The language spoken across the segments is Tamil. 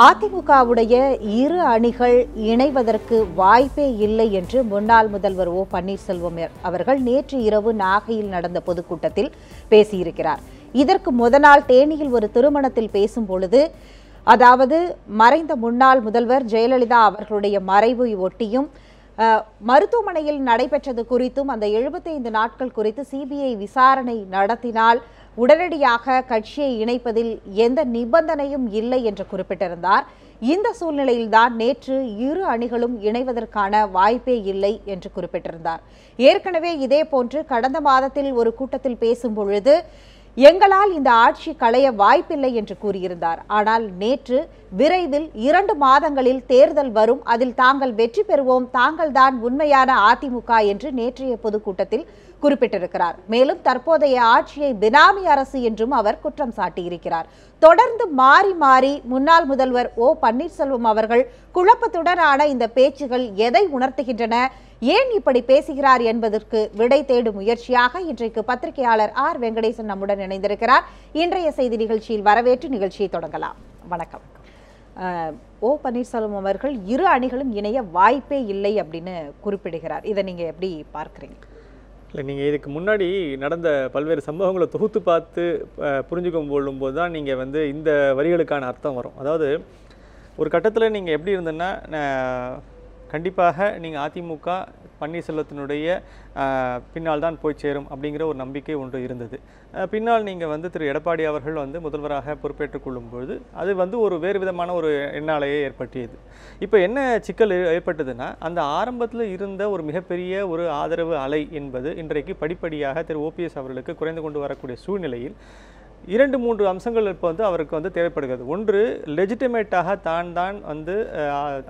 அதிமுகவுடைய இரு அணிகள் இணைவதற்கு வாய்ப்பே இல்லை என்று முன்னாள் முதல்வர் ஓ பன்னீர்செல்வம் அவர்கள் நேற்று இரவு நாகையில் நடந்த பொதுக்கூட்டத்தில் பேசியிருக்கிறார். இதற்கு முத நாள் தேனியில் ஒரு திருமணத்தில் பேசும் பொழுது அதாவது மறைந்த முன்னாள் முதல்வர் ஜெயலலிதா அவர்களுடைய மறைவை ஒட்டியும் மருத்துவமனையில் நடைபெற்றது குறித்தும் அந்த 75 நாட்கள் குறித்து சிபிஐ விசாரணை நடத்தினால் உடனடியாக கட்சியை இணைப்பதில் எந்த நிபந்தனையும் இல்லை என்று குறிப்பிட்டிருந்தார். இந்த சூழ்நிலையில்தான் நேற்று இரு அணிகளும் இணைவதற்கான வாய்ப்பே இல்லை என்று குறிப்பிட்டிருந்தார். ஏற்கனவே இதே போன்று கடந்த மாதத்தில் ஒரு கூட்டத்தில் பேசும் பொழுது எங்களால் இந்த ஆட்சி களைய வாய்ப்பில்லை என்று கூறியிருந்தார். ஆனால் நேற்று விரைவில் இரண்டு மாதங்களில் தேர்தல் வரும் அதில் தாங்கள் வெற்றி பெறுவோம் தாங்கள்தான் உண்மையான அதிமுக என்று நேற்றைய பொதுக்கூட்டத்தில் குறிப்பிட்டிருக்கிறார். மேலும் தற்போதைய ஆட்சியை பினாமி அரசு என்றும் அவர் குற்றம் சாட்டியிருக்கிறார். தொடர்ந்து மாறி மாறி முன்னாள் முதல்வர் ஓ பன்னீர்செல்வம் அவர்கள் குழப்பத்துடனான இந்த பேச்சுகள் எதை உணர்த்துகின்றன ஏன் இப்படி பேசுகிறார் என்பதற்கு விடை தேடும் முயற்சியாக இன்றைக்கு பத்திரிகையாளர் ஆர் வெங்கடேசன் நம்முடன் இணைந்திருக்கிறார். இன்றைய செய்தி நிகழ்ச்சியில் வரவேற்று நிகழ்ச்சியை தொடங்கலாம். வணக்கம். ஓ பன்னீர்செல்வம் அவர்கள் இரு அணிகளும் இணைய வாய்ப்பே இல்லை அப்படின்னு குறிப்பிடுகிறார். இதை நீங்கள் எப்படி பார்க்குறீங்க? இல்லை நீங்கள் இதுக்கு முன்னாடி நடந்த பல்வேறு சம்பவங்களை தொகுத்து பார்த்து புரிஞ்சுக்கும் போது தான் நீங்கள் வந்து இந்த வரிகளுக்கான அர்த்தம் வரும். அதாவது ஒரு கட்டத்தில் நீங்கள் எப்படி இருந்ததுன்னா கண்டிப்பாக நீங்கள் அதிமுக பன்னீர்செல்வத்தினுடைய பின்னால் தான் போய் சேரும் அப்படிங்கிற ஒரு நம்பிக்கை ஒன்று இருந்தது. பின்னால் நீங்கள் வந்து திரு. எடப்பாடி அவர்கள் வந்து முதல்வராக பொறுப்பேற்றுக் கொள்ளும்போது அது வந்து ஒரு வேறு விதமான ஒரு எண்ணாலையே ஏற்பட்டியது. இப்போ என்ன சிக்கல் ஏ- ஏற்பட்டதுன்னா அந்த ஆரம்பத்தில் இருந்த ஒரு மிகப்பெரிய ஒரு ஆதரவு அலை என்பது இன்றைக்கு படிப்படியாக திரு. ஓபிஎஸ் அவர்களுக்கு குறைந்து கொண்டு வரக்கூடிய சூழ்நிலையில் இரண்டு மூன்று அம்சங்கள் இப்போ வந்து அவருக்கு வந்து தேவைப்படுகிறது. ஒன்று லெஜிட்டிமேட்டாக தான் தான் வந்து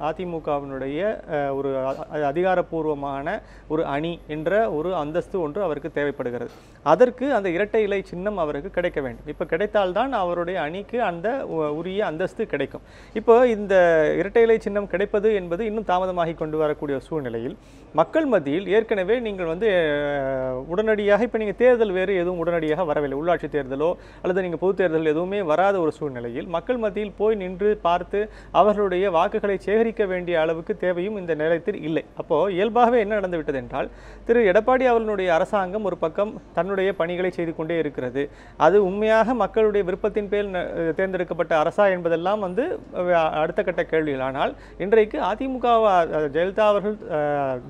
அதிமுகவினுடைய ஒரு அதிகாரப்பூர்வமான ஒரு அணி என்ற ஒரு அந்தஸ்து ஒன்று அவருக்கு தேவைப்படுகிறது. அதற்கு அந்த இரட்டை இலை சின்னம் அவருக்கு கிடைக்க வேண்டும். இப்போ கிடைத்தால்தான் அவருடைய அணிக்கு அந்த உ- உரிய அந்தஸ்து கிடைக்கும். இப்போ இந்த இரட்டை இலை சின்னம் கிடைப்பது என்பது இன்னும் தாமதமாகி கொண்டு வரக்கூடிய சூழ்நிலையில் மக்கள் மத்தியில் ஏற்கனவே நீங்கள் வந்து உடனடியாக இப்போ நீங்கள் தேர்தல் வேறு எதுவும் உடனடியாக வரவில்லை. உள்ளாட்சி தேர்தலோ அல்லது நீங்கள் பொது தேர்தல் எதுவுமே வராத ஒரு சூழ்நிலையில் மக்கள் மத்தியில் போய் நின்று பார்த்து அவர்களுடைய வாக்குகளை சேகரிக்க வேண்டிய அளவுக்கு தேவையும் இந்த நிலையத்தில் இல்லை. அப்போது இயல்பாகவே என்ன நடந்துவிட்டது என்றால் திரு எடப்பாடி அவர்களுடைய அரசாங்கம் ஒரு பக்கம் தன்னுடைய பணிகளை செய்து கொண்டே இருக்கிறது. அது உண்மையாக மக்களுடைய விருப்பத்தின் பேர் ந- தேர்ந்தெடுக்கப்பட்ட அரசா என்பதெல்லாம் வந்து அடுத்த கட்ட கேள்விகள். ஆனால் இன்றைக்கு அதிமுக ஜெயலலிதா அவர்கள்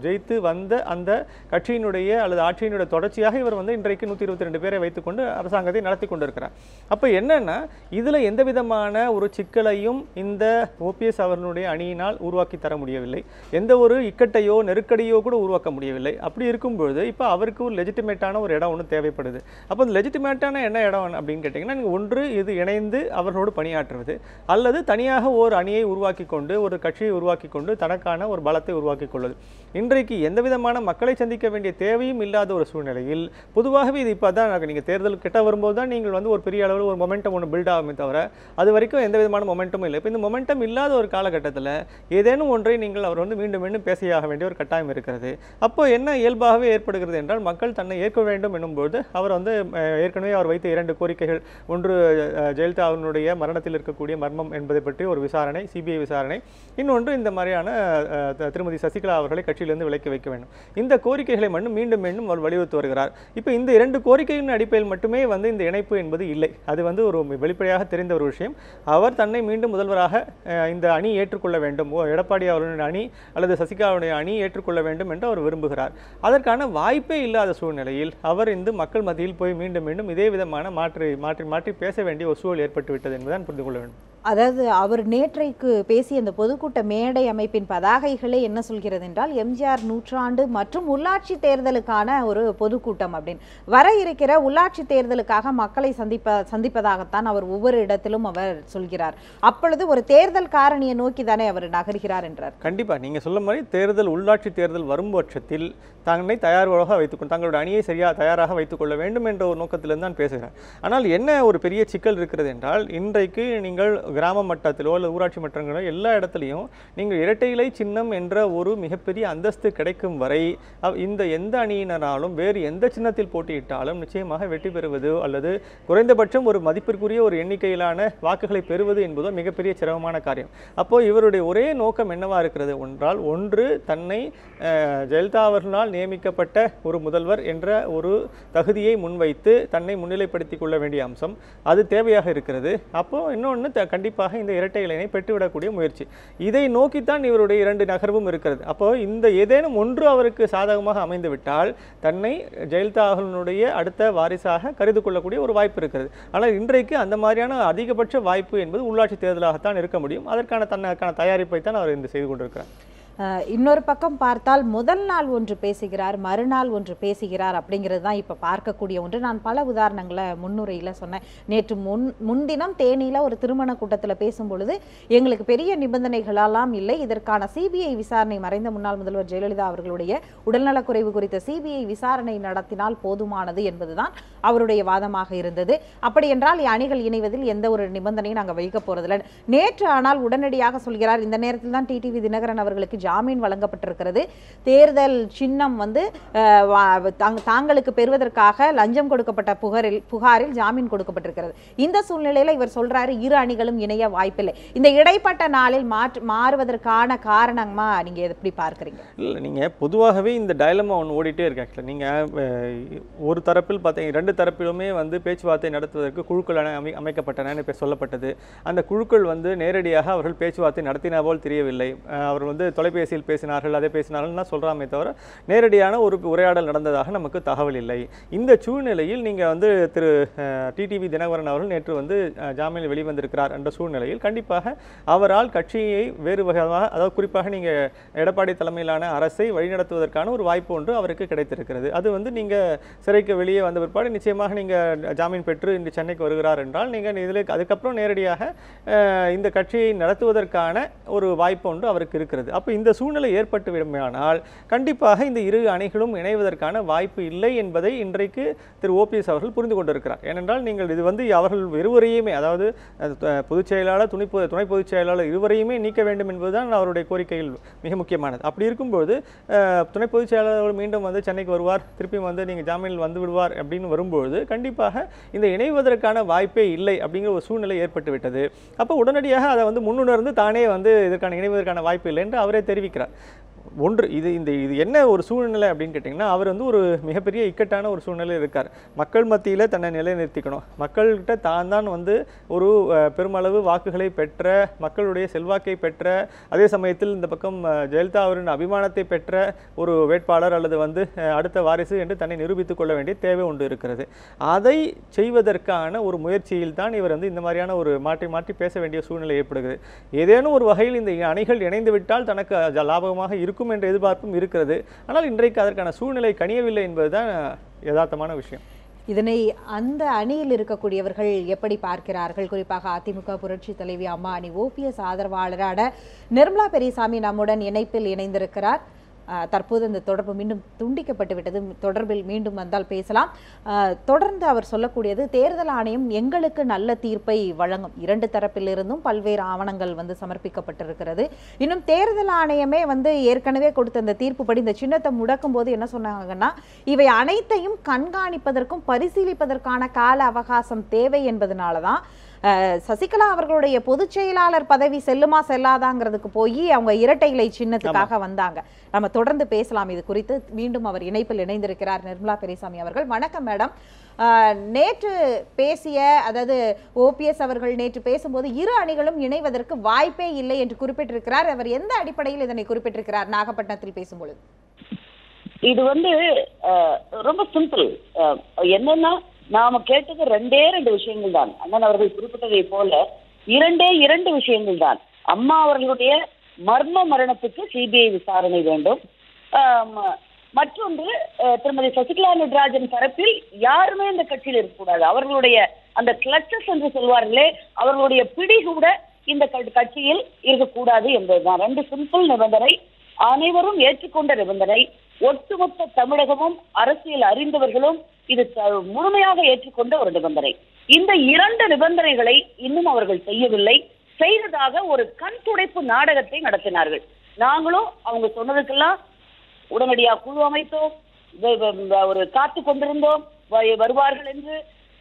ஜெயித்து வந்த அந்த கட்சியினுடைய அல்லது ஆட்சியினுடைய தொடர்ச்சியாக இவர் வந்து இன்றைக்கு நூற்றி இருபத்தி ரெண்டு பேரை வைத்துக்கொண்டு அரசாங்கத்தை நடத்தி கொண்டிருக்கிறார். அப்போ என்னன்னா இதில் எந்த விதமான ஒரு சிக்கலையும் இந்த ஓபிஎஸ் அவர்களுடைய அணியினால் உருவாக்கி தர முடியவில்லை. எந்த ஒரு இக்கட்டையோ நெருக்கடியோ கூட உருவாக்க முடியவில்லை. அப்படி இருக்கும்பொழுது இப்போ அவருக்கு ஒரு லெஜிட்டிமேட்டான ஒரு இடம் ஒன்று தேவைப்படுது. அப்போ அந்த லெஜிட்டிமேட்டான என்ன இடம் அப்படின்னு கேட்டிங்கன்னா நீங்கள் ஒன்று இது இணைந்து அவர்களோடு பணியாற்றுவது அல்லது தனியாக ஒரு அணியை உருவாக்கி கொண்டு ஒரு கட்சியை உருவாக்கி கொண்டு தனக்கான ஒரு பலத்தை உருவாக்கி கொள்வது. இன்றைக்கு எந்த விதமான மக்களை சந்திக்க வேண்டிய தேவையும் இல்லாத ஒரு சூழ்நிலையில் பொதுவாகவே இது இப்போ தான் நீங்கள் தேர்தல் கிட்ட வரும்போது தான் நீங்கள் வந்து ஒரு பெரிய அளவில் ஒரு மொமெண்டம் ஒன்று பில்ட் ஆகுமே தவிர அது வரைக்கும் எந்த விதமான மொமெண்டமும் இல்லை. இப்போ இந்த மொமெண்டம் இல்லாத ஒரு காலகட்டத்தில் ஏதேனும் ஒன்றை நீங்கள் அவர் வந்து மீண்டும் மீண்டும் பேசியாக வேண்டிய ஒரு கட்டாயம் இருக்கிறது. அப்போ என்ன இயல்பாகவே ஏற்படுகிறது என்றால் மக்கள் தன்னை ஏற்க வேண்டும் என்னும்போது அவர் வந்து ஏற்கனவே அவர் வைத்த இரண்டு கோரிக்கைகள். ஒன்று ஜெயலலிதா அவருடைய மரணத்தில் இருக்கக்கூடிய மர்மம் என்பதை பற்றி ஒரு விசாரணை சிபிஐ விசாரணை. இன்னொன்று இந்த மாதிரியான திருமதி சசிகலா அவர்களை கட்சியிலிருந்து விலக்கி வைக்க வேண்டும். இந்த கோரிக்கைகளை மட்டும் மீண்டும் மீண்டும் அவர் வலியுறுத்தி வருகிறார். இப்போ இந்த இரண்டு கோரிக்கையின் அடிப்படையில் மட்டுமே வந்து இந்த இணைப்பு என்பது இல்லை. அது வந்து ஒரு வெளிப்படையாக தெரிந்த ஒரு விஷயம். அவர் தன்னை மீண்டும் முதல்வராக இந்த அணி ஏற்றுக்கொள்ள வேண்டும். ஓ, எடப்பாடி அவர்களுடைய அணி அல்லது சசிகலாவுடைய அணி ஏற்றுக்கொள்ள வேண்டும் என்று அவர் விரும்புகிறார். அதற்கான வாய்ப்பே இல்லாத சூழ்நிலையில் அவர் இந்த மக்கள் மத்தியில் போய் மீண்டும் மீண்டும் இதே விதமான மாற்றி மாற்றி மாற்றி பேச வேண்டிய ஒரு சூழல் ஏற்பட்டுவிட்டது என்பதுதான் புரிந்து கொள்ள வேண்டும். அதாவது அவர் நேற்றைக்கு பேசிய அந்த பொதுக்கூட்ட மேடை அமைப்பின் பதாகைகளே என்ன சொல்கிறது என்றால் எம்ஜிஆர் நூற்றாண்டு மற்றும் உள்ளாட்சி தேர்தலுக்கான ஒரு பொதுக்கூட்டம் அப்படின்னு. வர இருக்கிற உள்ளாட்சி தேர்தலுக்காக மக்களை சந்திப்ப சந்திப்பதாகத்தான் அவர் ஒவ்வொரு இடத்திலும் அவர் சொல்கிறார். அப்பொழுது ஒரு தேர்தல் காரணியை நோக்கி தானே அவர் நகர்கிறார் என்றார். கண்டிப்பாக நீங்கள் சொல்ல மாதிரி தேர்தல் உள்ளாட்சி தேர்தல் வரும் பட்சத்தில் தன்னை தயாராக வைத்துக்கொண்டு தங்களுடைய அணியை சரியாக தயாராக வைத்துக்கொள்ள வேண்டும் என்ற ஒரு நோக்கத்திலிருந்து தான் பேசுகிறார். ஆனால் என்ன ஒரு பெரிய சிக்கல் இருக்கிறது என்றால் இன்றைக்கு நீங்கள் கிராம மட்டத்திலோ அல்லது ஊராட்சி மட்டங்களோ எல்லா இடத்துலையும் நீங்கள் இரட்டை இலை சின்னம் என்ற ஒரு மிகப்பெரிய அந்தஸ்து கிடைக்கும் வரை இந்த எந்த அணியினராலும் வேறு எந்த சின்னத்தில் போட்டியிட்டாலும் நிச்சயமாக வெற்றி பெறுவது அல்லது குறைந்தபட்சம் ஒரு மதிப்பிற்குரிய ஒரு எண்ணிக்கையிலான வாக்குகளை பெறுவது என்பதோ மிகப்பெரிய சிரமமான காரியம். அப்போது இவருடைய ஒரே நோக்கம் என்னவா இருக்கிறது ஒன்றால் ஒன்று தன்னை ஜெயலலிதா அவர்களால் நியமிக்கப்பட்ட ஒரு முதல்வர் என்ற ஒரு தகுதியை முன்வைத்து தன்னை முன்னிலைப்படுத்திக் கொள்ள வேண்டிய அம்சம் அது தேவையாக இருக்கிறது. அப்போ இன்னொன்று கண்டிப்பாக இந்த இரட்டை இலையினை பெற்றுவிடக்கூடிய முயற்சி. இதை நோக்கித்தான் இவருடைய இரண்டு நகர்வும் இருக்கிறது. அப்போ இந்த ஏதேனும் ஒன்று அவருக்கு சாதகமாக அமைந்துவிட்டால் தன்னை ஜெயலலிதா அவர்களுடைய அடுத்த வாரிசாக கருது கொள்ளக்கூடிய ஒரு வாய்ப்பு இருக்கிறது. ஆனால் இன்றைக்கு அந்த மாதிரியான அதிகபட்ச வாய்ப்பு என்பது உள்ளாட்சி தேர்தலாகத்தான் இருக்க முடியும். அதற்கான தன்னுக்கான தயாரிப்பை தான் அவர் இந்த செய்து கொண்டிருக்கிறார். இன்னொரு பக்கம் பார்த்தால் முதல் நாள் ஒன்று பேசுகிறார் மறுநாள் ஒன்று பேசுகிறார் அப்படிங்கிறது தான் இப்போ பார்க்கக்கூடிய ஒன்று. நான் பல உதாரணங்களை முன்னுரையில் சொன்னேன். நேற்று முன் முன்தினம் தேனியில் ஒரு திருமண கூட்டத்தில் பேசும் பொழுது எங்களுக்கு பெரிய நிபந்தனைகளெல்லாம் இல்லை. இதற்கான சிபிஐ விசாரணை மறைந்த முன்னாள் முதல்வர் ஜெயலலிதா அவர்களுடைய உடல்நலக்குறைவு குறித்த சிபிஐ விசாரணை நடத்தினால் போதுமானது என்பதுதான் அவருடைய வாதமாக இருந்தது. அப்படி என்றால் அணிகள் இணைவதில் எந்த ஒரு நிபந்தனையும் நாங்கள் வைக்க போகிறதில்லை நேற்று ஆனால் உடனடியாக சொல்கிறார் இந்த நேரத்தில் தான் டிடிவி தினகரன் அவர்களுக்கு ஜாமீன் வழங்கப்பட்டிருக்கிறது. தேர்தல் சின்னம் வந்து வா- தாங்க- தாங்களுக்கு பெறுவதற்காக லஞ்சம் கொடுக்கப்பட்ட புகாரில் புகாரில் ஜாமீன் கொடுக்கப்பட்டிருக்கிறது. இந்த சூழ்நிலையில் இவர் சொல்றாரு இரு அணிகளும் இணைய வாய்ப்பில்லை. இந்த இடைப்பட்ட நாளில் மாற்று மாறுவதற்கான காரணமா நீங்க எப்படி பார்க்குறீங்க? இல்லை நீங்கள் பொதுவாகவே இந்த டயலமா ஒன்று ஓடிட்டே இருக்கு ஆக்சுவலாக நீங்கள் ஒரு தரப்பில் பார்த்தீங்க ரெண்டு தரப்பிலுமே வந்து பேச்சுவார்த்தை நடத்துவதற்கு குழுக்கள் அமை அமைக்கப்பட்டன இப்போ சொல்லப்பட்டது. அந்த குழுக்கள் வந்து நேரடியாக அவர்கள் பேச்சுவார்த்தை நடத்தினா போல் தெரியவில்லை. அவர் வந்து தொலைபேசியில் பேசினார்கள் அதை பேசினார்கள்னா சொல்கிறாமே தவிர நேரடியான ஒரு உரையாடல் நடந்ததாக நமக்கு தகவல் இல்லை. இந்த சூழ்நிலையில் நீங்கள் வந்து திரு டிடிவி தினகரன் அவர்கள் நேற்று வந்து ஜாமீனில் வெளிவந்திருக்கிறார் என்ற சூழ்நிலையில் கண்டிப்பாக அவரால் கட்சியை வேறு வகையாக அதாவது குறிப்பாக நீங்கள் எடப்பாடி தலைமையிலான அரசை வழிநடத்துவதற்கான ஒரு வாய்ப்பு ஒன்று அவருக்கு கிடைத்திருக்கிறது. அது வந்து நீங்கள் சிறைக்கு வெளியே வந்த பிற்பாடு நிச்சயமாக நீங்கள் ஜாமீன் பெற்று இன்று சென்னைக்கு வருகிறார் என்றால் நீங்கள் இதில் அதுக்கப்புறம் நேரடியாக இந்த கட்சியை நடத்துவதற்கான ஒரு வாய்ப்பு ஒன்று அவருக்கு இருக்கிறது. அப்போ இந்த சூழ்நிலை ஏற்பட்டு விடுமானால் கண்டிப்பாக இந்த இரு அணிகளும் இணைவதற்கான வாய்ப்பு இல்லை என்பதை இன்றைக்கு திரு ஓபிஎஸ் அவர்கள் புரிந்து கொண்டிருக்கிறார். ஏனென்றால் நீங்கள் இது வந்து அவர்கள் இருவரையுமே அதாவது பொதுச் செயலாளர் துணை துணை பொதுச் செயலாளர் இருவரையுமே நீக்க வேண்டும் என்பதுதான் அவருடைய கோரிக்கையில் மிக முக்கியமானது. அப்படி இருக்கும்போது துணை பொதுச் செயலாளர் மீண்டும் வந்து சென்னைக்கு வருவார் திருப்பியும் வந்து நீங்கள் ஜாமீனில் வந்து விடுவார் அப்படின்னு வரும்பொழுது கண்டிப்பாக இந்த இணைவதற்கான வாய்ப்பே இல்லை அப்படிங்கிற ஒரு சூழ்நிலை ஏற்பட்டு விட்டது அப்போ உடனடியாக அதை வந்து முன்னுணர்ந்து தானே வந்து இதற்கான இணைவதற்கான வாய்ப்பு இல்லை என்று அவரே தெரிவிக்கிறார். ஒன்று இது இந்த இது என்ன ஒரு சூழ்நிலை அப்படின்னு கேட்டிங்கன்னா அவர் வந்து ஒரு மிகப்பெரிய இக்கட்டான ஒரு சூழ்நிலை இருக்கார். மக்கள் மத்தியில் தன்னை நிலைநிறுத்திக்கணும். மக்கள்கிட்ட தான் தான் வந்து ஒரு பெருமளவு வாக்குகளை பெற்ற மக்களுடைய செல்வாக்கை பெற்ற அதே சமயத்தில் இந்த பக்கம் ஜெயலலிதா அவரின் அபிமானத்தை பெற்ற ஒரு வேட்பாளர் அல்லது வந்து அடுத்த வாரிசு என்று தன்னை நிரூபித்துக் கொள்ள வேண்டிய தேவை ஒன்று இருக்கிறது. அதை செய்வதற்கான ஒரு முயற்சியில் தான் இவர் வந்து இந்த மாதிரியான ஒரு மாற்றி மாற்றி பேச வேண்டிய சூழ்நிலை ஏற்படுகிறது. ஏதேனும் ஒரு வகையில் இந்த அணிகள் இணைந்து விட்டால் தனக்கு லாபமாக லாபகமாக இருக்கும் என்ற எதிர்பார்ப்பும் இருக்கிறது. ஆனால் இன்றைக்கு அதற்கான சூழ்நிலை கனியவில்லை என்பதுதான் யதார்த்தமான விஷயம். இதனை அந்த அணியில் இருக்கக்கூடியவர்கள் எப்படி பார்க்கிறார்கள்? குறிப்பாக அதிமுக புரட்சி தலைவி அம்மா அணி ஓபிஎஸ் ஆதரவாளரான நிர்மலா பெரியசாமி நம்முடன் இணைப்பில் இணைந்திருக்கிறார். தற்போது இந்த தொடர்பு மீண்டும் துண்டிக்கப்பட்டு விட்டது. தொடர்பில் மீண்டும் வந்தால் பேசலாம். தொடர்ந்து அவர் சொல்லக்கூடியது தேர்தல் ஆணையம் எங்களுக்கு நல்ல தீர்ப்பை வழங்கும். இரண்டு தரப்பிலிருந்தும் பல்வேறு ஆவணங்கள் வந்து சமர்ப்பிக்கப்பட்டிருக்கிறது. இன்னும் தேர்தல் ஆணையமே வந்து ஏற்கனவே கொடுத்த இந்த தீர்ப்புப்படி இந்த சின்னத்தை முடக்கும் போது என்ன சொன்னாங்கன்னா இவை அனைத்தையும் கண்காணிப்பதற்கும் பரிசீலிப்பதற்கான கால அவகாசம் தேவை என்பதனால தான் சசிகலா அவர்களுடைய பொதுச் செயலாளர் பதவி செல்லுமா செல்லாதாங்கிறதுக்கு போய் அவங்க இரட்டை இலை சின்னத்துக்காக வந்தாங்க. நம்ம தொடர்ந்து பேசலாம் இது குறித்து. மீண்டும் அவர் இணைப்பில் இணைந்திருக்கிறார் நிர்மலா பெரியசாமி அவர்கள். வணக்கம் மேடம். நேற்று பேசிய அதாவது ஓபிஎஸ் அவர்கள் நேற்று பேசும்போது இரு அணிகளும் இணைவதற்கு வாய்ப்பே இல்லை என்று குறிப்பிட்டிருக்கிறார். அவர் எந்த அடிப்படையில் இதனை குறிப்பிட்டிருக்கிறார்? நாகப்பட்டினத்தில் பேசும்பொழுது. இது வந்து ரொம்ப சிம்பிள். என்னன்னா நாம கேட்டது ரெண்டே ரெண்டு விஷயங்கள் தான் அண்ணன் அவர்கள் குறிப்பிட்டதை போல இரண்டே இரண்டு விஷயங்கள் தான் அம்மா அவர்களுடைய மர்ம மரணத்துக்கு சிபிஐ விசாரணை வேண்டும். மற்றொன்று திருமதி சசிகலா நடராஜன் தரப்பில் யாருமே இந்த கட்சியில் இருக்கக்கூடாது. அவர்களுடைய அந்த கிளச்சஸ் என்று சொல்வார்களே அவர்களுடைய பிடி கூட இந்த க- கட்சியில் இருக்கக்கூடாது என்பதுதான். ரெண்டு சிம்பிள் நிபந்தனை அனைவரும் ஏற்றுக்கொண்ட நிபந்தனை. ஒட்டுமொத்த தமிழகமும் அரசியல் அறிந்தவர்களும் இது முழுமையாக ஏற்றுக்கொண்ட ஒரு நிபந்தனை. இந்த இரண்டு நிபந்தனைகளை இன்னும் அவர்கள் செய்யவில்லை. செய்ததாக ஒரு கண் துடைப்பு நாடகத்தை நடத்தினார்கள். நாங்களும் அவங்க சொன்னதுக்கெல்லாம் உடனடியாக குழு அமைத்தோம். ஒரு காத்து கொண்டிருந்தோம். வருவார்கள் என்று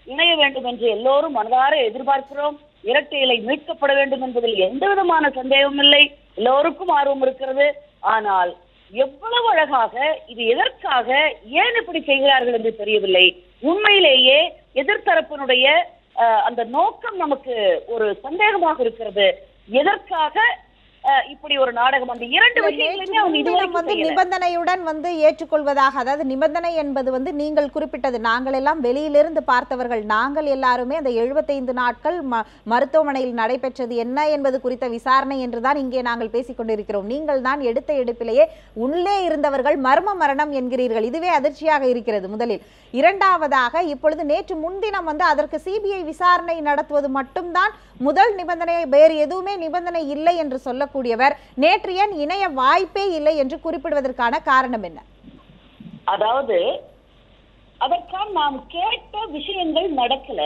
இணைய வேண்டும் என்று எல்லோரும் மனதார எதிர்பார்க்கிறோம். இரட்டை இலை மீட்கப்பட வேண்டும் என்பதில் எந்த விதமான சந்தேகமும் இல்லை. எல்லோருக்கும் ஆர்வம் இருக்கிறது. ஆனால் எவ்வளவு அழகாக இது எதற்காக ஏன் இப்படி செய்கிறார்கள் என்று தெரியவில்லை. உண்மையிலேயே எதிர்த்தரப்பினுடைய அஹ், அந்த நோக்கம் நமக்கு ஒரு சந்தேகமாக இருக்கிறது. எதற்காக இப்படி ஒரு நாடகம் அந்த இரண்டு விஷயங்களுமே அவங்க முன்தினம் இதுவரைக்கும் வந்து. நிபந்தனையுடன் வந்து ஏற்றுக்கொள்வதாக அதாவது நிபந்தனை என்பது வந்து நீங்கள் குறிப்பிட்டது. நாங்கள் எல்லாம் வெளியிலிருந்து பார்த்தவர்கள். நாங்கள் எல்லாருமே அந்த 75 நாட்கள் மருத்துவமனையில் நடைபெற்றது என்ன என்பது குறித்த விசாரணை என்றுதான் இங்கே நாங்கள் பேசிக் கொண்டிருக்கிறோம். நீங்கள் தான் எடுத்த எடுப்பிலேயே உள்ளே இருந்தவர்கள் மர்ம மரணம் என்கிறீர்கள். இதுவே அதிர்ச்சியாக இருக்கிறது முதலில். இரண்டாவதாக இப்பொழுது நேற்று முன்தினம் வந்து அதற்கு சிபிஐ விசாரணை நடத்துவது மட்டும்தான் முதல் நிபந்தனை. வேறு எதுவுமே நிபந்தனை இல்லை என்று சொல்லக்கூடியவர் நேற்று ஏன் இணைய வாய்ப்பே இல்லை என்று குறிப்பிடுவதற்கான காரணம் என்ன? அதாவது அதற்கான நாம் கேட்ட விஷயங்கள் நடக்கல.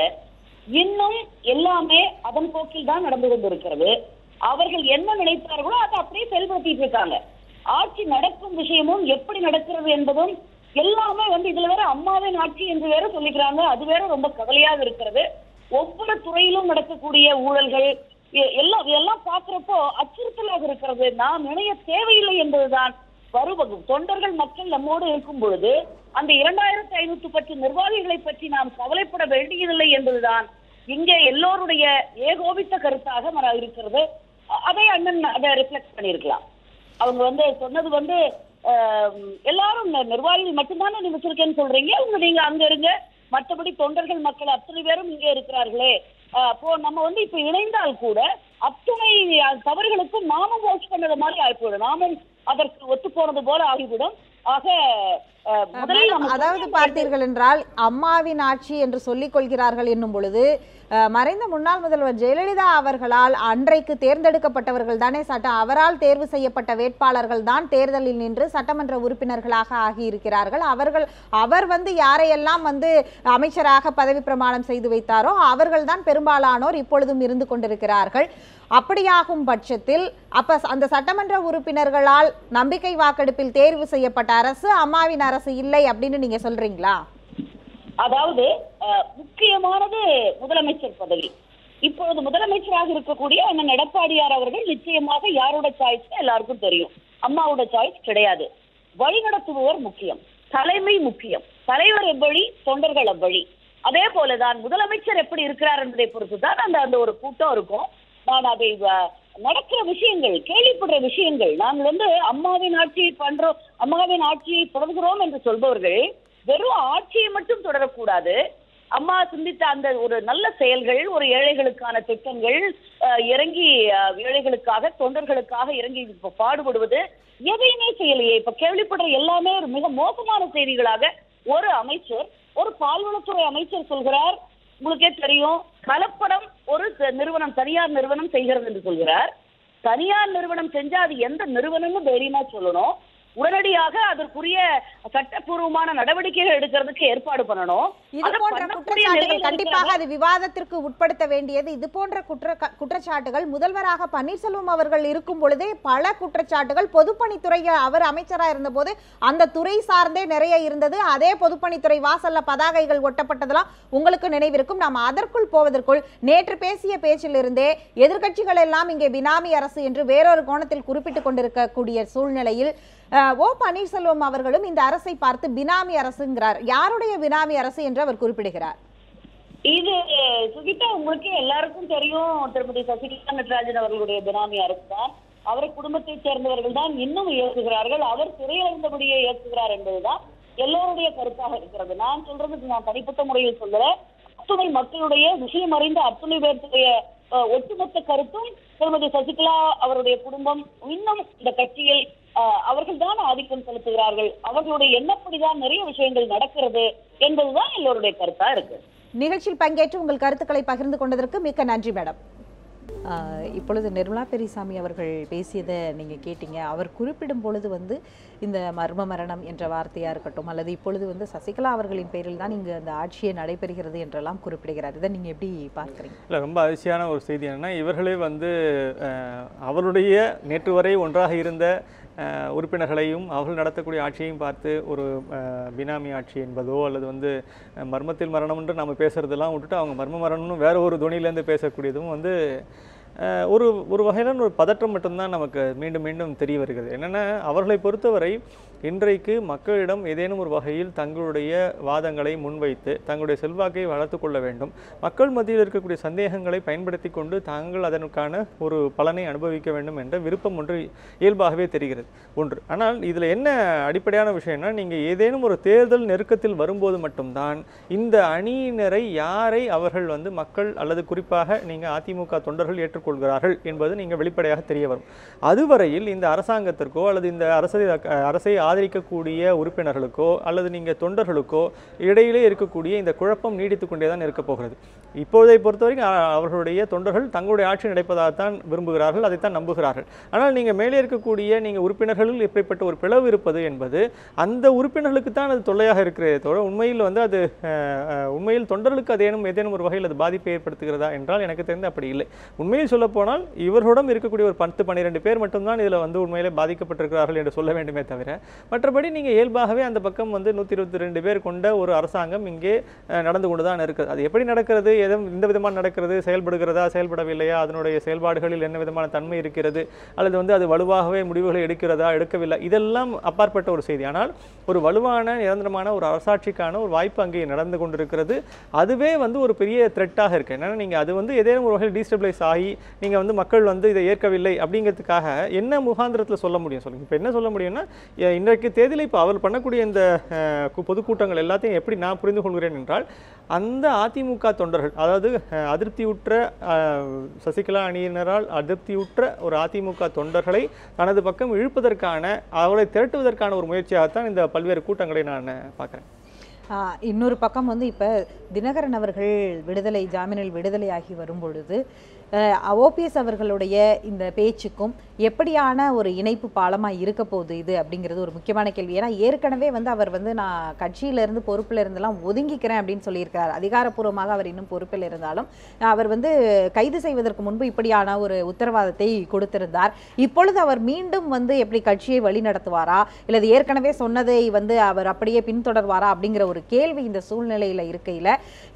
இன்னும் எல்லாமே அதன் போக்கில் தான் நடந்து கொண்டிருக்கிறது. அவர்கள் என்ன நினைத்தார்களோ அதை அப்படியே செயல்படுத்திட்டு இருக்காங்க. ஆட்சி நடக்கும் விஷயமும் எப்படி நடக்கிறது என்பதும் எல்லாமே வந்து இதுல வேற அம்மாவின் ஆட்சி என்று வேற சொல்லிக்கிறாங்க. அது வேற ரொம்ப கவலையாக இருக்கிறது. ஒவ்வொரு துறையிலும் நடக்கக்கூடிய ஊழல்கள் எல்லாம் எல்லாம் பாக்குறப்போ அச்சுறுத்தலாக இருக்கிறது. நாம் இணைய தேவையில்லை என்பதுதான். வருவகும் தொண்டர்கள் மக்கள் நம்மோடு இருக்கும் பொழுது அந்த இரண்டாயிரத்தி ஐநூத்தி பத்து நிர்வாகிகளை பற்றி நாம் கவலைப்பட வேண்டியதில்லை என்பதுதான். இங்கே எல்லோருடைய ஏகோபித்த கருத்தாக மர இருக்கிறது. அதை அண்ணன் அதை ரிஃப்ளெக்ட் பண்ணியிருக்கலாம். அவங்க வந்து சொன்னது வந்து எல்லாரும் நிர்வாகிகள் மட்டும்தானே நீங்க வச்சிருக்கேன்னு சொல்றீங்க? அவங்க நீங்க அங்க இருங்க. மற்றபடி தொண்டர்கள் மக்கள் அத்தனை பேரும் இங்கே இருக்கிறார்களே. ஆ, அப்போ நம்ம வந்து இப்ப இணைந்தால் கூட அத்துணை தவறுகளுக்கும் நாமும் வாட்ச் பண்ணுற மாதிரி ஆகிவிடும் நாமும் அதற்கு ஒத்து போனது போல ஆகிவிடும். அதாவது பார்த்தீர்கள் என்றால் அம்மாவின் ஆட்சி என்று சொல்லிக் கொள்கிறார்கள் என்னும் பொழுது மறைந்த முன்னாள் முதல்வர் ஜெயலலிதா அவர்களால் அன்றைக்கு தேர்ந்தெடுக்கப்பட்டவர்கள் தானே சட்டம் அவரால் தேர்வு செய்யப்பட்ட வேட்பாளர்கள் தான் தேர்தலில் நின்று சட்டமன்ற உறுப்பினர்களாக ஆகியிருக்கிறார்கள். அவர்கள் அவர் வந்து யாரையெல்லாம் வந்து அமைச்சராக பதவி பிரமாணம் செய்து வைத்தாரோ அவர்கள் தான் பெரும்பாலானோர் இப்பொழுதும் இருந்து கொண்டிருக்கிறார்கள். அப்படியாகும் பட்சத்தில் அப்ப அந்த சட்டமன்ற உறுப்பினர்களால் நம்பிக்கை வாக்கெடுப்பில் தேர்வு செய்யப்பட்ட அரசு அம்மாவின் அரசு இல்லை அப்படின்னு நீங்க சொல்றீங்களா? அதாவது அஹ், முக்கியமானது முதலமைச்சர் பதவி. இப்பொழுது முதலமைச்சராக இருக்கக்கூடிய அண்ணன் எடப்பாடியார் அவர்கள் நிச்சயமாக யாரோட சாய்ஸ் எல்லாருக்கும் தெரியும். அம்மாவோட சாய்ஸ் கிடையாது. வழிநடத்துபவர் முக்கியம். தலைமை முக்கியம். தலைவர் எவ்வழி தொண்டர்கள் அவ்வழி அதே போலதான் முதலமைச்சர் எப்படி இருக்கிறார் என்பதை பொறுத்து தான் அந்த அந்த ஒரு கூட்டம் இருக்கும். நான் அதை நடக்கிற விஷயங்கள் கேள்விப்படுற விஷயங்கள் நாங்கள் வந்து அம்மாவின் ஆட்சியை பண்றோம் அம்மாவின் ஆட்சியை தொடர்கிறோம் என்று சொல்பவர்கள் வெறும் ஆட்சியை மட்டும் தொடரக்கூடாது. அம்மா சிந்தித்த அந்த ஒரு நல்ல செயல்கள் ஒரு ஏழைகளுக்கான திட்டங்கள் இறங்கி ஏழைகளுக்காக தொண்டர்களுக்காக இறங்கி இப்ப பாடுபடுவது எதையுமே செய்யலையே. இப்ப கேள்விப்படுற எல்லாமே ஒரு மிக மோசமான செய்திகளாக ஒரு அமைச்சர் ஒரு பால்வளத்துறை அமைச்சர் சொல்கிறார் உங்களுக்கே தெரியும் கலப்படம் ஒரு நிறுவனம் தனியார் நிறுவனம் செய்கிறது என்று சொல்கிறார். தனியார் நிறுவனம் செஞ்சா அது எந்த நிறுவனம்னு தைரியமா சொல்லணும். உடனடியாக அதற்குரிய சட்டப்பூர்வமான நடவடிக்கைகள் எடுக்கிறதுக்கு ஏற்பாடு பண்ணணும். இது போன்ற குற்றச்சாட்டுகள் கண்டிப்பாக. அது விவாதத்திற்கு உட்படுத்த வேண்டியது. இது போன்ற குற்ற குற்றச்சாட்டுகள் முதல்வராக பன்னீர்செல்வம் அவர்கள் இருக்கும் பொழுதே பல குற்றச்சாட்டுகள் பொதுப்பணித்துறை அவர் அமைச்சரா இருந்தபோது அந்த துறை சார்ந்தே நிறைய இருந்தது. அதே பொதுப்பணித்துறை வாசல்ல பதாகைகள் ஒட்டப்பட்டதெல்லாம் உங்களுக்கு நினைவிருக்கும். நாம் அதற்குள் போவதற்குள் நேற்று பேசிய பேச்சிலிருந்தே எதிர்க்கட்சிகள் எல்லாம் இங்கே பினாமி அரசு என்று வேறொரு கோணத்தில் குறிப்பிட்டுக் கொண்டிருக்கக்கூடிய சூழ்நிலையில் ஓ பன்னீர்செல்வம் அவர்களும் இந்த அரசை பார்த்து பினாமி அரசுங்கிறார். யாருடைய பினாமி அரசு என்று அவர் குறிப்பிடுகிறார்? இது சுகிதா உங்களுக்கு எல்லாருக்கும் தெரியும். திருமதி சசிகலா நடராஜன் அவர்களுடைய பினாமி அரசு தான் அவரை குடும்பத்தைச் சேர்ந்தவர்கள் தான் இன்னும் இயக்குகிறார்கள். அவர் திரையிழந்தபடியே இயக்குகிறார் என்பதுதான் எல்லோருடைய கருத்தாக இருக்கிறது. நான் சொல்றது நான் தனிப்பட்ட முறையில் சொல்லுறேன் அத்துணை மக்களுடைய விஷயம் அறிந்த அத்துணை பேர்த்துடைய ஒட்டுமொத்த கருத்தும் திருமதி சசிகலா அவருடைய குடும்பம் இன்னும் இந்த கட்சியில் அவர்கள் தான் ஆதிக்கம் செலுத்துகிறார்கள். அவர்களுடைய எண்ணப்படிதான் நிறைய விஷயங்கள் நடக்கிறது என்பதுதான் எல்லோருடைய கருத்தா இருக்கு. நிகழ்ச்சியில் பங்கேற்று உங்கள் கருத்துக்களை பகிர்ந்து கொண்டதற்கு மிக்க நன்றி மேடம். இப்பொழுது நிர்மலா பெரியசாமி அவர்கள் பேசியதை நீங்கள் கேட்டீங்க. அவர் குறிப்பிடும் பொழுது வந்து இந்த மர்ம மரணம் என்ற வார்த்தையாக இருக்கட்டும் அல்லது இப்பொழுது வந்து சசிகலா அவர்களின் பேரில் தான் இங்கு அந்த ஆட்சியை நடைபெறுகிறது என்றெல்லாம் குறிப்பிடுகிறார். இதை நீங்கள் எப்படி பார்க்குறீங்க? இல்லை ரொம்ப அதிர்ச்சியான ஒரு செய்தி என்னென்னா இவர்களே வந்து அவருடைய நேற்று வரை ஒன்றாக இருந்த உறுப்பினர்களையும் அவர்கள் நடத்தக்கூடிய ஆட்சியையும் பார்த்து ஒரு பினாமி ஆட்சி என்பதோ அல்லது வந்து மர்மத்தில் மரணம் என்று நம்ம பேசுறதெல்லாம் விட்டுட்டு அவங்க மர்ம மரணம்னு வேற ஒரு துணியிலேருந்து பேசக்கூடியதும் வந்து ஒரு ஒரு வகையிலான ஒரு பதற்றம் மட்டும்தான் நமக்கு மீண்டும் மீண்டும் தெரிய வருகிறது. என்னென்னா அவர்களை பொறுத்தவரை இன்றைக்கு மக்களிடம் ஏதேனும் ஒரு வகையில் தங்களுடைய வாதங்களை முன்வைத்து தங்களுடைய செல்வாக்கை வளர்த்து கொள்ள வேண்டும். மக்கள் மத்தியில் இருக்கக்கூடிய சந்தேகங்களை பயன்படுத்தி கொண்டு தாங்கள் அதற்கான ஒரு பலனை அனுபவிக்க வேண்டும் என்ற விருப்பம் ஒன்று இயல்பாகவே தெரிகிறது. ஒன்று. ஆனால் இதில் என்ன அடிப்படையான விஷயம்னா நீங்கள் ஏதேனும் ஒரு தேர்தல் நெருக்கத்தில் வரும்போது மட்டும்தான் இந்த அணியினரை யாரை அவர்கள் வந்து மக்கள் அல்லது குறிப்பாக நீங்கள் அதிமுக தொண்டர்கள் ஏற்றுக்கொள்கிறார்கள் என்பது நீங்கள் வெளிப்படையாக தெரிய வரும். அதுவரையில் இந்த அரசாங்கத்திற்கோ அல்லது இந்த அரசை அரசை ஆதரிக்கக்கூடிய உறுப்பினர்களுக்கோ அல்லது நீங்கள் தொண்டர்களுக்கோ இடையிலே இருக்கக்கூடிய இந்த குழப்பம் நீடித்து கொண்டே தான் இருக்க போகிறது. இப்போதை பொறுத்தவரைக்கும் அவர்களுடைய தொண்டர்கள் தங்களுடைய ஆட்சி நடப்பதாகத்தான் விரும்புகிறார்கள் அதைத்தான் நம்புகிறார்கள். ஆனால் நீங்கள் மேலே இருக்கக்கூடிய நீங்கள் உறுப்பினர்களில் இப்படிப்பட்ட ஒரு பிளவு இருப்பது என்பது அந்த உறுப்பினர்களுக்கு தான் அது தொல்லையாக இருக்கிறதே தவிர உண்மையில் வந்து அது உண்மையில் தொண்டர்களுக்கு அதேனும் ஏதேனும் ஒரு வகையில் அது பாதிப்பை ஏற்படுத்துகிறதா என்றால் எனக்கு தெரிந்து அப்படி இல்லை. உண்மையில் சொல்லப்போனால் இவர்களுடன் இருக்கக்கூடிய ஒரு பத்து பன்னிரெண்டு பேர் மட்டும்தான் இதில் வந்து உண்மையிலே பாதிக்கப்பட்டிருக்கிறார்கள் என்று சொல்ல வேண்டுமே தவிர மற்றபடி நீங்கள் இயல்பாகவே அந்த பக்கம் வந்து நூற்றி இருபத்தி ரெண்டு பேர் கொண்ட ஒரு அரசாங்கம் இங்கே நடந்து கொண்டு தான் இருக்குது அது எப்படி நடக்கிறது? எதுவும் இந்த விதமாக நடக்கிறது? செயல்படுகிறதா? செயல்படவில்லையா? அதனுடைய செயல்பாடுகளில் என்ன விதமான தன்மை இருக்கிறது? அல்லது வந்து அது வலுவாகவே முடிவுகளை எடுக்கிறதா? எடுக்கவில்லை? இதெல்லாம் அப்பாற்பட்ட ஒரு செய்தி. ஆனால் ஒரு வலுவான நிரந்தரமான ஒரு அரசாட்சிக்கான ஒரு வாய்ப்பு அங்கே நடந்து கொண்டிருக்கிறது. அதுவே வந்து ஒரு பெரிய த்ரெட்டாக இருக்குது என்னென்னா நீங்கள் அது வந்து ஏதேனும் ஒரு வகையில் டீஸ்டபிளைஸ் ஆகி நீங்கள் வந்து மக்கள் வந்து இதை ஏற்கவில்லை அப்படிங்கிறதுக்காக என்ன முகாந்திரத்தில் சொல்ல முடியும் சொல்லுங்கள் இப்போ என்ன சொல்ல முடியும்னா இன்றைக்கு தேதியில் இப்போ அவர் பண்ணக்கூடிய இந்த கு- பொதுக்கூட்டங்கள் எல்லாத்தையும் எப்படி நான் புரிந்து கொள்கிறேன் என்றால் அந்த அதிமுக தொண்டர்கள் அதாவது அதிருப்தியுற்ற சசிகலா அணியினரால் அதிருப்தியுற்ற ஒரு அதிமுக தொண்டர்களை தனது பக்கம் இழுப்பதற்கான அவரை திரட்டுவதற்கான ஒரு முயற்சியாகத்தான் இந்த பல்வேறு கூட்டங்களை நான் பார்க்குறேன். இன்னொரு பக்கம் வந்து இப்போ தினகரன் அவர்கள் விடுதலை ஜாமீனில் விடுதலையாகி வரும் பொழுது ஓபிஎஸ் அவர்களுடைய இந்த பேச்சுக்கும் எப்படியான ஒரு இணைப்பு பாலமாக இருக்க போகுது இது அப்படிங்கிறது ஒரு முக்கியமான கேள்வி. ஏன்னா ஏற்கனவே வந்து அவர் வந்து நான் கட்சியிலேருந்து பொறுப்பில் இருந்தெல்லாம் ஒதுங்கிக்கிறேன் அப்படின்னு சொல்லியிருக்கார் அதிகாரப்பூர்வமாக அவர் இன்னும் பொறுப்பில் இருந்தாலும் அவர் வந்து கைது செய்வதற்கு முன்பு இப்படியான ஒரு உத்தரவாதத்தை கொடுத்திருந்தார். இப்பொழுது அவர் மீண்டும் வந்து எப்படி கட்சியை வழி நடத்துவாரா? இல்லது ஏற்கனவே சொன்னதை வந்து அவர் அப்படியே பின்தொடர்வாரா அப்படிங்கிற ஒரு கேள்வி இந்த சூழ்நிலையில் இருக்கையில்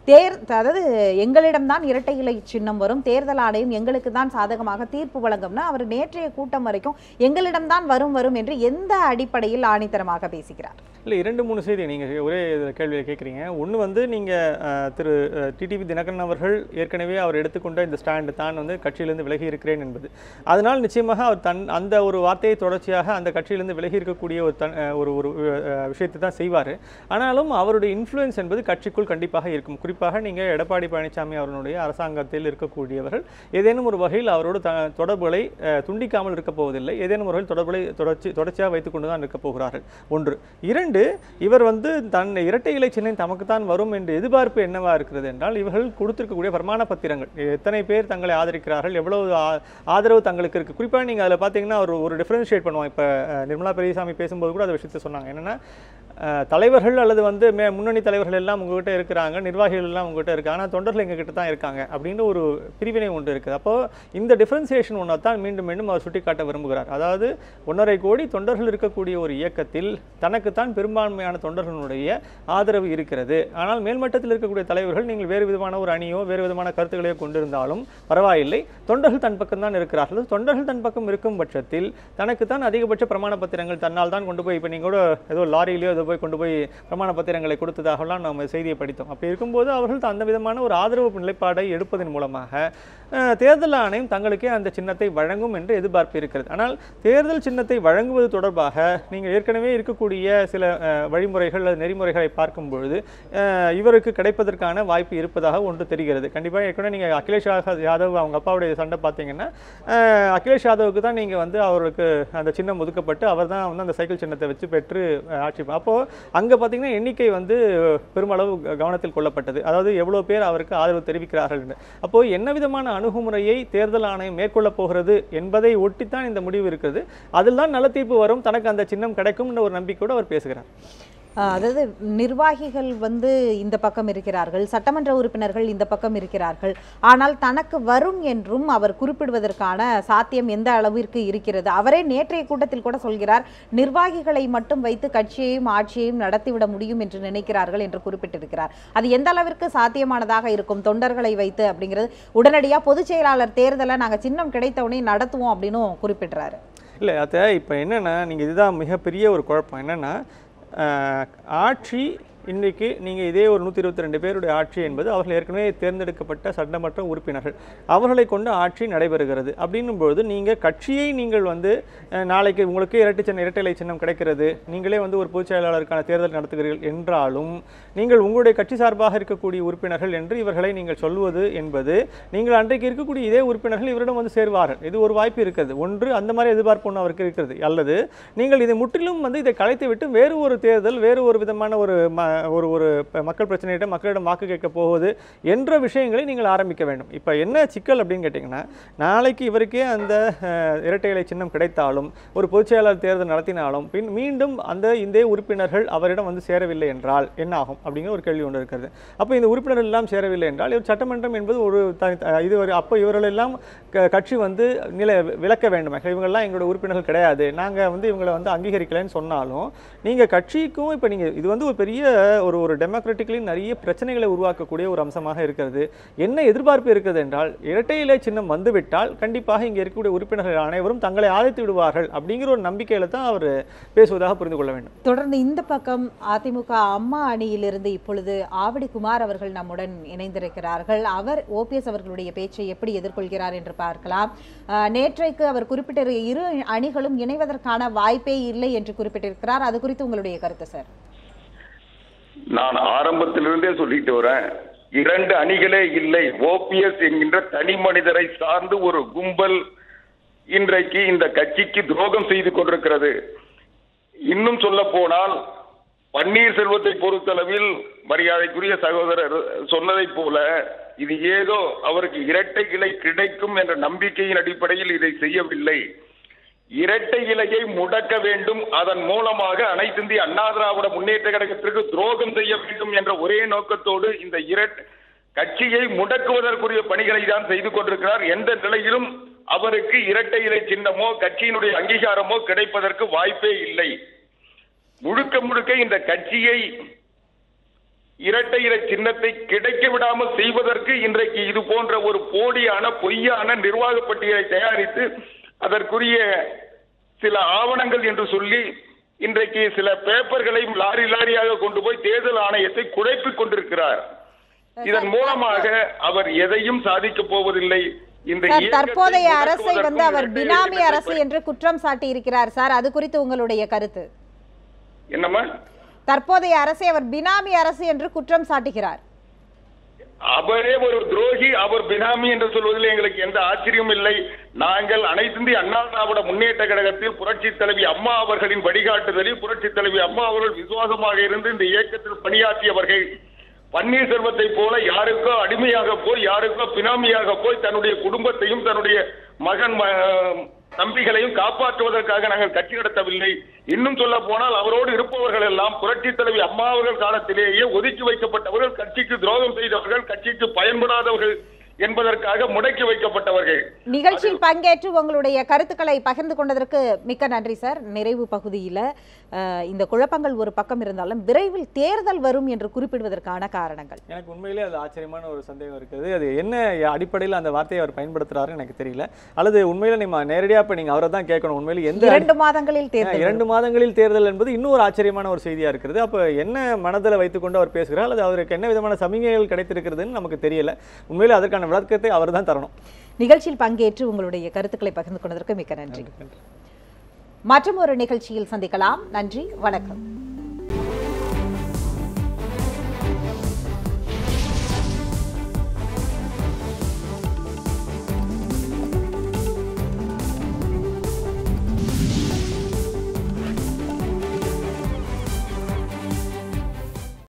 தேர் அதாவது எங்களிடம்தான் இரட்டை இலை சின்னம் வரும். தேர்தல் ஆணையம் எங்களுக்கு தான் சாதகமாக தீர்ப்பு வழங்கும்னா அவர் நேற்றைய கூட்டம் வரைக்கும் எங்களிடம்தான் வரும் வரும் என்று எந்த அடிப்படையில் ஆணித்தரமாக பேசுகிறார்? இல்லை இரண்டு மூணு செய்தி நீங்கள் ஒரே கேள்வியை கேட்குறீங்க ஒன்று வந்து நீங்கள் திரு டிடிவி தினகரன் அவர்கள் ஏற்கனவே அவர் எடுத்துக்கொண்ட இந்த ஸ்டாண்டு தான் வந்து கட்சியிலிருந்து விலகி இருக்கிறேன் என்பது. அதனால் நிச்சயமாக அவர் தன் அந்த ஒரு வார்த்தையை தொடர்ச்சியாக அந்த கட்சியிலிருந்து விலகி இருக்கக்கூடிய ஒரு தன் ஒரு ஒரு விஷயத்தை தான் செய்வார். ஆனாலும் அவருடைய இன்ஃப்ளூயன்ஸ் என்பது கட்சிக்குள் கண்டிப்பாக இருக்கும். குறிப்பாக நீங்கள் எடப்பாடி பழனிசாமி அவர்களுடைய அரசாங்கத்தில் இருக்கக்கூடியவர்கள். ஏதேனும் ஒரு வகையில் அவரோடு த தொடர்புகளை துண்டிக்காமல் இருக்கப் போவதில்லை. ஏதேனும் ஒரு வகையில் தொடர்புகளை தொடர்ச்சி தொடர்ச்சியாக வைத்துக்கொண்டு தான் இருக்கப் போகிறார்கள். ஒன்று. இரண்டு இவர் வந்து தன் இரட்டை இலை சின்னம் தமக்கு தான் வரும் என்று எதிர்பார்ப்பு என்னவாக இருக்கிறது என்றால் இவர்கள் கொடுத்திருக்கக்கூடிய பிரமாண பத்திரங்கள். எத்தனை பேர் தங்களை ஆதரிக்கிறார்கள் எவ்வளவு ஆதரவு தங்களுக்கு இருக்குது குறிப்பாக நீங்கள் அதில் பார்த்தீங்கன்னா ஒரு ஒரு டிஃப்ரென்ஷியேட் பண்ணுவோம் இப்போ நிர்மலா பெரியசாமி பேசும்போது கூட அதை விஷயத்தை சொன்னாங்க. என்னென்னா தலைவர்கள் அல்லது வந்து மே முன்னணி தலைவர்கள் எல்லாம் உங்ககிட்ட இருக்கிறாங்க நிர்வாகிகள் எல்லாம் உங்ககிட்ட இருக்காங்க. ஆனால் தொண்டர்கள் எங்ககிட்ட தான் இருக்காங்க அப்படின்ற ஒரு பிரிவினை ஒன்று இருக்குது. அப்போ இந்த டிஃப்ரென்சியேஷன் ஒன்றை தான் மீண்டும் மீண்டும் அவர் சுட்டிக்காட்ட விரும்புகிறார். அதாவது ஒன்றரை கோடி தொண்டர்கள் இருக்கக்கூடிய ஒரு இயக்கத்தில் தனக்குத்தான் பெரும்பான்மையான தொண்டர்களுடைய ஆதரவு இருக்கிறது. ஆனால் மேல்மட்டத்தில் இருக்கக்கூடிய தலைவர்கள் நீங்கள் வேறு விதமான ஒரு அணியோ வேறு விதமான கருத்துக்களையோ கொண்டிருந்தாலும் பரவாயில்லை. தொண்டர்கள் தன் பக்கம் தான் இருக்கிறார்கள். தொண்டர்கள் தன் பக்கம் இருக்கும் பட்சத்தில் தனக்கு தான் அதிகபட்ச பிரமாண பத்திரங்கள் தன்னால் தான் கொண்டு போய் இப்போ நீங்கள் கூட ஏதோ லாரியிலையோ ஏதோ போய் கொண்டு போய் பிரமாண பத்திரங்களை கொடுத்ததாகலாம் நம்ம செய்தியை படித்தோம். அப்படி இருக்கும்போது அவர்கள் அந்த விதமான ஒரு ஆதரவு நிலைப்பாடை எடுப்பதன் மூலமாக தேர்தல் ஆணையம் தங்களுக்கே அந்த சின்னத்தை வழங்கும் என்று எதிர்பார்ப்பு இருக்கிறது ஆனால் தேர்தல் சின்னத்தை வழங்குவது தொடர்பாக நீங்கள் ஏற்கனவே இருக்கக்கூடிய சில வழிமுறைகள் அல்லது நெறிமுறைகளை பார்க்கும் பொழுது இவருக்கு கிடைப்பதற்கான வாய்ப்பு இருப்பதாக ஒன்று தெரிகிறது. கண்டிப்பாக ஏற்கனவே நீங்கள் அகிலேஷ் யாதவ் யாதவ் அவங்க அப்பாவுடைய சண்டை பார்த்தீங்கன்னா அகிலேஷ் யாதவுக்கு தான் நீங்கள் வந்து அவருக்கு அந்த சின்னம் ஒதுக்கப்பட்டு அவர் தான் வந்து அந்த சைக்கிள் சின்னத்தை வச்சு பெற்று ஆட்சி அப்போது அப்போ அங்கே பார்த்தீங்கன்னா எண்ணிக்கை வந்து பெருமளவு கவனத்தில் கொள்ளப்பட்டது. அதாவது எவ்வளோ பேர் அவருக்கு ஆதரவு தெரிவிக்கிறார்கள் என்று. அப்போ என்ன விதமான அணுகுமுறையை தேர்தல் ஆணையம் மேற்கொள்ளப் போகிறது என்பதை ஒட்டித்தான் இந்த முடிவு இருக்கிறது. அதில் தான் நல்ல தீர்ப்பு வரும் தனக்கு அந்த சின்னம் கிடைக்கும்னு ஒரு நம்பிக்கையோடு அவர் பேசுகிறார். அதாவது நிர்வாகிகள் வந்து இந்த பக்கம் இருக்கிறார்கள் சட்டமன்ற உறுப்பினர்கள் இந்த பக்கம் இருக்கிறார்கள். ஆனால் தனக்கு வரும் என்றும் அவர் குறிப்பிடுவதற்கான சாத்தியம் எந்த அளவிற்கு இருக்கிறது? அவரே நேற்றைய கூட்டத்தில் கூட சொல்கிறார் நிர்வாகிகளை மட்டும் வைத்து கட்சியையும் ஆட்சியையும் நடத்திவிட முடியும் என்று நினைக்கிறார்கள் என்று குறிப்பிட்டிருக்கிறார். அது எந்த அளவிற்கு சாத்தியமானதாக இருக்கும்? தொண்டர்களை வைத்து அப்படிங்கிறது. உடனடியாக பொதுச் செயலாளர் தேர்தலை நாங்கள் சின்னம் கிடைத்தவுடனே நடத்துவோம் அப்படின்னும் குறிப்பிடுறாரு. இல்லை அதை இப்போ என்னென்னா நீங்கள் இதுதான் மிகப்பெரிய ஒரு குழப்பம். என்னென்னா ஆட்சி இன்றைக்கு நீங்கள் இதே ஒரு நூற்றி இருபத்தி ரெண்டு பேருடைய ஆட்சி என்பது அவர்கள் ஏற்கனவே தேர்ந்தெடுக்கப்பட்ட சட்டமன்ற உறுப்பினர்கள். அவர்களை கொண்டு ஆட்சி நடைபெறுகிறது. அப்படின்னும்போது நீங்கள் கட்சியை நீங்கள் வந்து நாளைக்கு உங்களுக்கு இரட்டை சின்ன இரட்டைலை சின்னம் கிடைக்கிறது. நீங்களே வந்து ஒரு பொதுச் செயலாளருக்கான தேர்தல் நடத்துகிறீர்கள் என்றாலும் நீங்கள் உங்களுடைய கட்சி சார்பாக இருக்கக்கூடிய உறுப்பினர்கள் என்று இவர்களை நீங்கள் சொல்வது என்பது நீங்கள் அன்றைக்கு இருக்கக்கூடிய இதே உறுப்பினர்கள் இவரிடம் வந்து சேருவார்கள். இது ஒரு வாய்ப்பு இருக்கிறது ஒன்று அந்த மாதிரி எதிர்பார்ப்பு ஒன்று அவருக்கு இருக்கிறது. அல்லது நீங்கள் இதை முற்றிலும் வந்து இதை கலைத்து விட்டு வேறு ஒரு தேர்தல் வேறு ஒரு விதமான ஒரு ம ஒரு ஒரு மக்கள் பிரச்சனையிட்ட மக்களிடம் வாக்கு கேட்க போவது என்ற விஷயங்களை நீங்கள் ஆரம்பிக்க வேண்டும். இப்போ என்ன சிக்கல் அப்படின்னு கேட்டிங்கன்னா நாளைக்கு இவருக்கே அந்த இரட்டை இலை சின்னம் கிடைத்தாலும் ஒரு பொதுச்செயலாளர் தேர்தல் நடத்தினாலும் பின் மீண்டும் அந்த இந்த உறுப்பினர்கள் அவரிடம் வந்து சேரவில்லை என்றால் என்ன ஆகும் அப்படிங்கிற ஒரு கேள்வி ஒன்று இருக்கிறது. அப்போ இந்த உறுப்பினர்கள் எல்லாம் சேரவில்லை என்றால் இவர் சட்டமன்றம் என்பது ஒரு தனி த- இது ஒரு அப்போ இவர்களெல்லாம் க- கட்சி வந்து நில விளக்க வேண்டும். இவங்கெல்லாம் எங்களோட உறுப்பினர்கள் கிடையாது. நாங்கள் வந்து இவங்களை வந்து அங்கீகரிக்கலைன்னு சொன்னாலும் நீங்கள் கட்சிக்கும் இப்போ நீங்கள் இது வந்து ஒரு பெரிய ஒரு ஒரு டெமோக்ராட்டிக்கலி நிறைய பிரச்சனைகளை உருவாக்கக்கூடிய ஒரு அம்சமாக இருக்கிறது. என்ன எதிர்பார்ப்பு இருக்கிறது என்றால் இரட்டை இலை சின்னம் வந்துவிட்டால் கண்டிப்பாக இங்கே இருக்கக்கூடிய உறுப்பினர்கள் அனைவரும் தங்களை ஆதரித்து விடுவார்கள் அப்படிங்கிற ஒரு நம்பிக்கையில தான் அவர் பேசுவதாக புரிந்து கொள்ள வேண்டும். தொடர்ந்து இந்த பக்கம் அதிமுக அம்மா அணியிலிருந்து இப்பொழுது ஆவடி குமார் அவர்கள் நம்முடன் இணைந்திருக்கிறார்கள். அவர் ஓபிஎஸ் அவர்களுடைய பேச்சை எப்படி எதிர்கொள்கிறார் என்று பார்க்கலாம். நேற்றைக்கு அவர் குறிப்பிட்ட இரு அணிகளும் இணைவதற்கான வாய்ப்பே இல்லை என்று குறிப்பிட்டிருக்கிறார். அது குறித்து உங்களுடைய கருத்து சார்? நான் ஆரம்பத்திலிருந்தே சொல்லிட்டு வரேன். இரண்டு அணிகளே இல்லை. ஓபிஎஸ் என்கின்ற தனி மனிதரை சார்ந்து ஒரு கும்பல் இன்றைக்கு இந்த கட்சிக்கு துரோகம் செய்து கொண்டிருக்கிறது. இன்னும் சொல்ல போனால் பன்னீர்செல்வத்தை பொறுத்தளவில் மரியாதைக்குரிய சகோதரர் சொன்னதைப் போல இது ஏதோ அவருக்கு இரட்டை கிளை கிடைக்கும் என்ற நம்பிக்கையின் அடிப்படையில் இதை செய்யவில்லை. இரட்டை இலையை முடக்க வேண்டும். அதன் மூலமாக அனைத்து இந்திய அண்ணா திராவிட முன்னேற்ற கழகத்திற்கு துரோகம் செய்ய வேண்டும் என்ற ஒரே நோக்கத்தோடு இந்த இரட் கட்சியை முடக்குவதற்குரிய பணிகளை தான் செய்து கொண்டிருக்கிறார். எந்த நிலையிலும் அவருக்கு இரட்டை இலை சின்னமோ கட்சியினுடைய அங்கீகாரமோ கிடைப்பதற்கு வாய்ப்பே இல்லை. முழுக்க முழுக்க இந்த கட்சியை இரட்டை இலை சின்னத்தை கிடைக்க விடாமல் செய்வதற்கு இன்றைக்கு இது போன்ற ஒரு போலியான பொய்யான நிர்வாக பட்டியலை தயாரித்து அதற்குரிய சில ஆவணங்கள் என்று சொல்லி இன்றைக்கு சில பேப்பர்களையும் லாரி லாரியாக கொண்டு போய் தேர்தல் ஆணையத்தை குழைப்பிக் கொண்டிருக்கிறார். இதன் மூலமாக அவர் எதையும் சாதிக்கப் போவதில்லை. தற்போதைய அரசை வந்து அவர் பினாமி அரசு என்று குற்றம் சாட்டி இருக்கிறார் சார் அது குறித்து உங்களுடைய கருத்து? என்னம்மா? தற்போதைய அரசை அவர் பினாமி அரசு என்று குற்றம் சாட்டுகிறார். அவரே ஒரு துரோகி அவர் பினாமி என்று சொல்வதில் எங்களுக்கு எந்த ஆச்சரியமும் இல்லை. நாங்கள் அனைத்து இந்திய அண்ணா திராவிட முன்னேற்ற கழகத்தில் புரட்சி தலைவி அம்மா அவர்களின் வழிகாட்டுதலில் புரட்சி தலைவி அம்மா அவர்கள் விசுவாசமாக இருந்து இந்த இயக்கத்தில் பணியாற்றியவர்கள். பன்னீர்செல்வத்தை போல யாருக்கோ அடிமையாக போய் யாருக்கோ பினாமியாக போய் தன்னுடைய குடும்பத்தையும் தன்னுடைய மகன் ம- தம்பிகளையும் காப்பாற்றுவதற்காக நாங்கள் கட்சி நடத்தவில்லை. இன்னும் சொல்ல போனால் அவரோடு இருப்பவர்கள் எல்லாம் புரட்சி தலைவி அம்மா அவர்கள் காலத்திலேயே ஒதுக்கி வைக்கப்பட்டவர்கள் கட்சிக்கு துரோகம் செய்தவர்கள் கட்சிக்கு பயன்படாதவர்கள் என்பதற்காக முடக்கி வைக்கப்பட்டவர்கள். நிகழ்ச்சியில் பங்கேற்று உங்களுடைய கருத்துக்களை பகிர்ந்து கொண்டதற்கு மிக்க நன்றி சார். நிறைவு பகுதியில் இந்த குழப்பங்கள் ஒரு பக்கம் இருந்தாலும் விரைவில் தேர்தல் வரும் என்று குறிப்பிடுவதற்கான காரணங்கள். எனக்கு உண்மையிலே அது ஆச்சரியமான ஒரு சந்தேகம் இருக்குது. அது என்ன அடிப்படையில் அந்த வார்த்தையை அவர் பயன்படுத்துறாருன்னு எனக்கு தெரியல. அல்லது உண்மையில நீங்க நேரடியாக இப்போ நீங்கள் அவரை தான் கேட்கணும். உண்மையில எந்த இரண்டு மாதங்களில் தேர்தல் இரண்டு மாதங்களில் தேர்தல் என்பது இன்னும் ஒரு ஆச்சரியமான ஒரு செய்தியா இருக்கிறது அப்போ என்ன மனதில் வைத்துக்கொண்டு அவர் பேசுகிறார்? அல்லது அவருக்கு என்ன விதமான சமிகைகள் கிடைத்திருக்கிறதுன்னு நமக்கு தெரியல. உண்மையிலே அதற்கான விளக்கத்தை அவர் தான் தரணும். நிகழ்ச்சியில் பங்கேற்று உங்களுடைய கருத்துக்களை பகிர்ந்து கொண்டதற்கு மிக்க நன்றி. மற்றும் ஒரு நிகழ்ச்சியில் சந்திக்கலாம். நன்றி வணக்கம்.